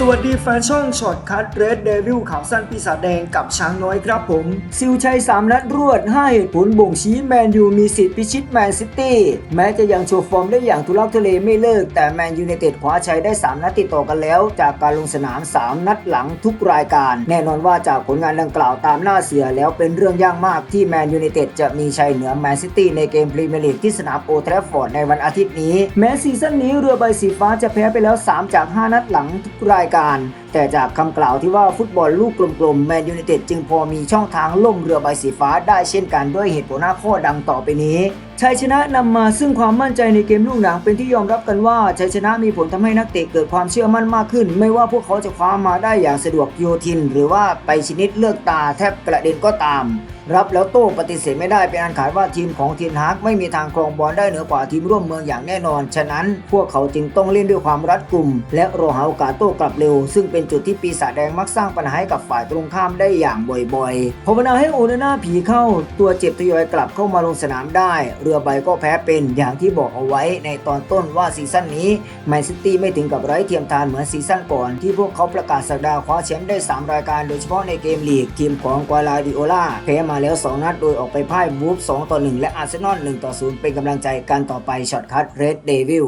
สวัสดีแฟนช่องช็อตคัทเรดเดวิลข่าวสั้นปีศาจแดงกับช้างน้อยครับผม ซิลชัย 3 นัดรวดให้เหตุผลบ่งชี้แมนยูมีสิทธิ์พิชิตแมนซิตี้แม้จะยังโชว์ฟอร์มได้อย่างทุลักทุเลไม่เลิก แต่แมนยูไนเต็ดคว้าชัยได้ 3 นัดติดต่อกันแล้ว จากการลงสนาม 3 นัดหลังทุกรายการ แน่นอนว่าจากผลงานดังกล่าวตามหน้าเสือแล้วเป็นเรื่องยากมากที่แมนยูไนเต็ดจะมีชัยเหนือแมนซิตี้ในเกมพรีเมียร์ลีกที่สนามโอทรฟฟอร์ดในวันอาทิตย์นี้ แม้ซีซั่นนี้เรือใบสีฟ้าจะแพ้ไปแล้ว 3 จาก 5 นัดหลังทุกรายการ แต่จากคำกล่าวที่ว่าฟุตบอลลูกกลมๆแมนยูไนเต็ดจึงพอมีช่องทางล่มเรือใบสีฟ้าได้เช่นกันด้วยเหตุผลหน้าข้อดังต่อไปนี้ ชัยชนะนำมาซึ่งความมั่นใจในเกมลูกหนังเป็นที่ยอมรับกันว่าชัยชนะมีผลทำให้นักเตะเกิดความเชื่อมั่นมากขึ้น ไม่ว่าพวกเขาจะคว้ามาได้อย่างสะดวกโยทิน หรือว่าไปชนิดเลือกตาแทบกระเด็นก็ตาม รับแล้วโต้ปฏิเสธไม่ได้เป็นอันขาดว่าทีมของทีนฮากไม่มีทางครองบอลได้เหนือกว่าทีมร่วมเมืองอย่างแน่นอน ฉะนั้นพวกเขาจึงต้องเล่นด้วยความรัดกุม และรอหาโอกาสโต้กลับเร็ว ซึ่งเป็นจุดที่ปีศาจแดงมักสร้างปัญหาให้กับฝ่ายตรงข้ามได้อย่างบ่อยๆภาวนาให้โอนาน่าผีเข้า ตัวเจ็บทยอยกลับเข้ามาลงสนามได้รือใบก็แพ้เป็น อย่างที่บอกเอาไว้ในตอนต้นว่าซีซั่นนี้แมนซิตี้ไม่ถึงกับไร้เทียมทานเหมือนซีซั่นก่อน ที่พวกเขาประกาศสักดาคว้าแชมป์ได้ 3 รายการโดยเฉพาะในเกมลีกทีมของกวาลาดิโอลาแพ้มาแล้ว 2 นัดโดยออกไปพ่ายบูฟ2ต่อ1และอาร์เซนอล1ต่อ0เป็นกำลังใจกันต่อไปช็อตคัทเรดเดวิล